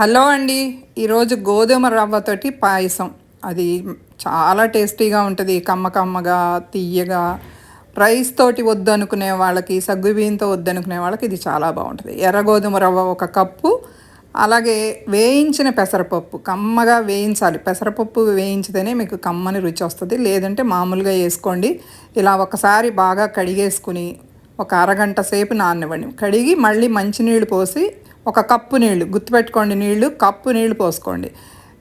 Hello అండి. ఈరోజు గోధుమ రవ్వతోటి పాయసం. అది చాలా టేస్టీగా ఉంటుంది. కమ్మ కమ్మగా తీయగా రైస్ తోటి వద్దనుకునే వాళ్ళకి సగ్గు బియ్యంతో వద్దనుకునే వాళ్ళకి ఇది చాలా బాగుంటుంది. ఎర్ర గోధుమ రవ్వ ఒక కప్పు. అలాగే వేయించిన పెసరపప్పు. కమ్మగా వేయించాలి. పెసరపప్పు వేయించితేనే మీకు కమ్మని రుచి వస్తుంది. లేదంటే మామూలుగా వేసుకోండి. ఇలా ఒకసారి బాగా కడిగేసుకుని ఒక అరగంట సేపు నాననివ్వండి. కడిగి మళ్ళీ మంచినీళ్ళు పోసి ఒక కప్పు నీళ్ళు గుర్తుపెట్టుకోండి నీళ్ళు కప్పు నీళ్ళు పోసుకోండి.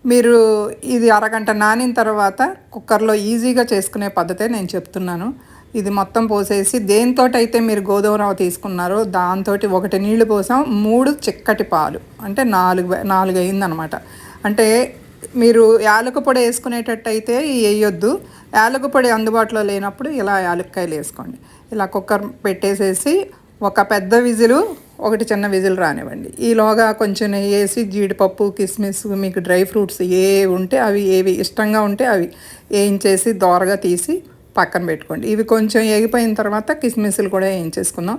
మీరు ఇది అరగంట నానిన తర్వాత కుక్కర్లో ఈజీగా చేసుకునే పద్ధతే నేను చెప్తున్నాను. ఇది మొత్తం పోసేసి దేంతోటైతే మీరు గోధుమ రవ్వ తీసుకున్నారో దాంతో ఒకటి నీళ్ళు పోసాం మూడు చిక్కటి పాలు. అంటే నాలుగు నాలుగు అయిందనమాట. అంటే మీరు యాలక పొడి వేసుకునేటట్టయితే వేయొద్దు. యాలక పొడి అందుబాటులో లేనప్పుడు ఇలా యాలక్కాయలు వేసుకోండి. ఇలా కుక్కర్ పెట్టేసేసి ఒక పెద్ద విజిలు ఒకటి చిన్న విజిల్ రానివ్వండి. ఈలోగా కొంచెం వేసి జీడిపప్పు కిస్మిస్ మీకు డ్రై ఫ్రూట్స్ ఏ ఉంటే అవి ఏవి ఇష్టంగా ఉంటే అవి వేయించేసి దోరగా తీసి పక్కన పెట్టుకోండి. ఇవి కొంచెం ఎగిపోయిన తర్వాత కిస్మిస్లు కూడా వేయించేసుకుందాం.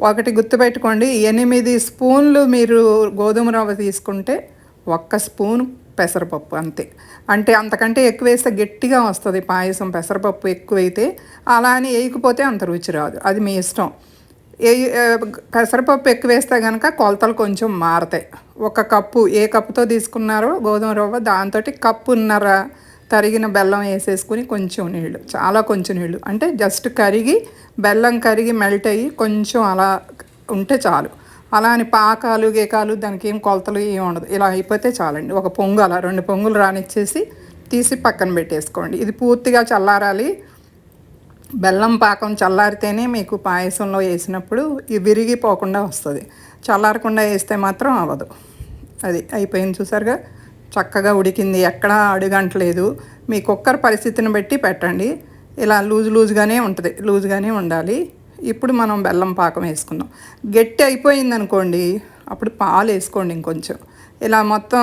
ఒకటి గుర్తుపెట్టుకోండి ఎనిమిది స్పూన్లు మీరు గోధుమ రవ్వ తీసుకుంటే ఒక్క స్పూన్ పెసరపప్పు అంతే. అంటే అంతకంటే ఎక్కువ వేస్తే గట్టిగా వస్తుంది పాయసం పెసరపప్పు ఎక్కువైతే. అలా అని వేయకపోతే అంత రుచి రాదు. అది మీ ఇష్టం. ఏ పెసరపప్పు ఎక్కువ వేస్తే కనుక కొలతలు కొంచెం మారతాయి. ఒక కప్పు ఏ కప్పుతో తీసుకున్నారో గోధుమ రవ్వ దాంతో కప్పున్నర తరిగిన బెల్లం వేసేసుకుని కొంచెం నీళ్ళు చాలా కొంచెం నీళ్ళు. అంటే జస్ట్ కరిగి బెల్లం కరిగి మెల్ట్ అయ్యి కొంచెం అలా ఉంటే చాలు. అలా అని పాకాలు గేకాలు దానికి ఏం కొలతలు ఏం ఉండదు. ఇలా అయిపోతే చాలండి. ఒక పొంగు అలా రెండు పొంగులు రానిచ్చేసి తీసి పక్కన పెట్టేసుకోండి. ఇది పూర్తిగా చల్లారాలి. బెల్లం పాకం చల్లారితేనే మీకు పాయసంలో వేసినప్పుడు విరిగిపోకుండా వస్తుంది. చల్లారకుండా వేస్తే మాత్రం అవ్వదు. అది అయిపోయింది చూసారుగా. చక్కగా ఉడికింది. ఎక్కడా అడుగంటలేదు. మీ కుక్కర్ పరిస్థితిని బట్టి పెట్టండి. ఇలా లూజ్ లూజ్గానే ఉంటుంది. లూజ్గానే ఉండాలి. ఇప్పుడు మనం బెల్లం పాకం వేసుకుందాం. గట్టి అయిపోయింది అనుకోండి అప్పుడు పాలు వేసుకోండి ఇంకొంచెం. ఇలా మొత్తం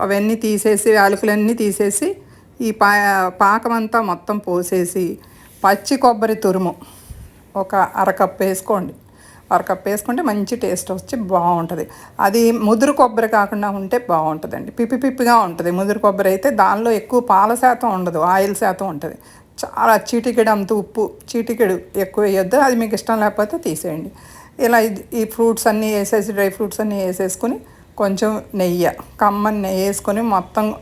అవన్నీ తీసేసి యాలకులన్నీ తీసేసి ఈ పా పాకం అంతా మొత్తం పోసేసి పచ్చి కొబ్బరి తురుము. ఒక అరకప్పు వేసుకోండి. అరకప్పు వేసుకుంటే మంచి టేస్ట్ వచ్చి బాగుంటుంది. అది ముదురు కొబ్బరి కాకుండా ఉంటే బాగుంటుందండి. పిప్పి పిప్పిగా ఉంటుంది. ముదురు కొబ్బరి అయితే దానిలో ఎక్కువ పాల శాతం ఉండదు. ఆయిల్ శాతం ఉంటుంది. చాలా చీటికెడు అంత ఉప్పు చీటికెడు ఎక్కువ వేయొద్దు. అది మీకు ఇష్టం లేకపోతే తీసేయండి. ఇలా ఈ ఫ్రూట్స్ అన్నీ వేసేసి డ్రై ఫ్రూట్స్ అన్నీ వేసేసుకొని కొంచెం నెయ్యి కమ్మని నెయ్యి వేసుకొని మొత్తం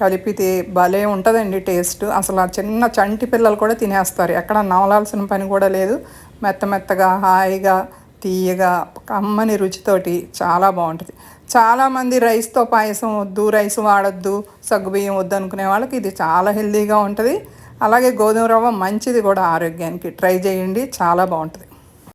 కలిపితే భలే ఉంటుందండి టేస్ట్. అసలు ఆ చిన్న చంటి పిల్లలు కూడా తినేస్తారు. ఎక్కడ నవలాల్సిన పని కూడా లేదు. మెత్త మెత్తగా హాయిగా తీయగా కమ్మని రుచితోటి చాలా బాగుంటుంది. చాలామంది రైస్తో పాయసం వద్దు రైస్ వాడద్దు సగ్గుబియ్యం వద్దు అనుకునే వాళ్ళకి ఇది చాలా హెల్తీగా ఉంటుంది. అలాగే గోధుమ రవ్వ మంచిది కూడా ఆరోగ్యానికి. ట్రై చేయండి చాలా బాగుంటుంది.